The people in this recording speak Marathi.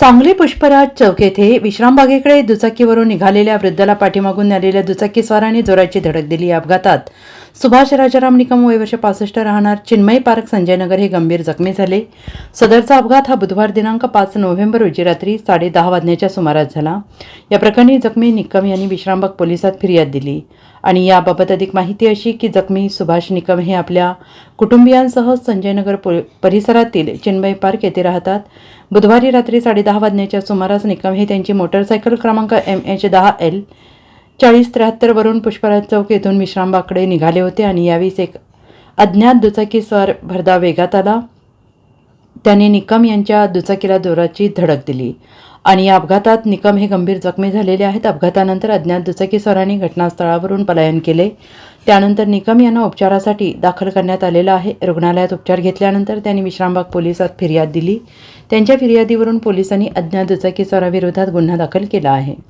सांगली पुष्पराज चौक येथे विश्रामबागेकडे दुचाकीवरून निघालेल्या वृद्धाला पाठीमागून आलेल्या दुचाकीस्वाराने जोराची धडक दिली अपघातात. सुभाष राजाराम निकम वय वर्ष पासष्ट राहणार. चिन्मय पार्क संजयनगर हे गंभीर जखमी झाले. सदरचा अपघात हा बुधवार दिनांक पाच नोव्हेंबर रोजी रात्री साडे दहा वाजण्याच्या सुमारास झाला. या प्रकरणी जखमी निकम यांनी विश्रामबाग पोलिसात फिर्याद दिली. आणि याबाबत अधिक माहिती अशी की जखमी सुभाष निकम हे आपल्या कुटुंबियांसह संजयनगर पो- परिसरातील चिन्मय पार्क येथे राहतात. बुधवारी रात्री साडेदहा वाजण्याच्या सुमारास निकम हे त्यांची मोटरसायकल क्रमांक एम एच दहा एल चाळीस त्र्याहत्तरवरून पुष्पराज चौक येथून विश्रामबाकडे निघाले होते आणि यावेळीस एक अज्ञात दुचाकीस्वार भरदा वेगात आला. त्याने निकम यांच्या दुचाकीला जोराची धडक दिली. आणि या अपघातात निकम हे गंभीर जखमी झालेले आहेत. अपघातानंतर अज्ञात दुचाकीस्वारांनी घटनास्थळावरून पलायन केले. त्यानंतर निकम यांना उपचारासाठी दाखल करण्यात आलेलं आहे. रुग्णालयात उपचार घेतल्यानंतर त्यांनी विश्रामबाग पोलिसात फिर्याद दिली. त्यांच्या फिर्यादीवरून पोलिसांनी अज्ञात दुचाकीस्वाराविरोधात गुन्हा दाखल केला आहे.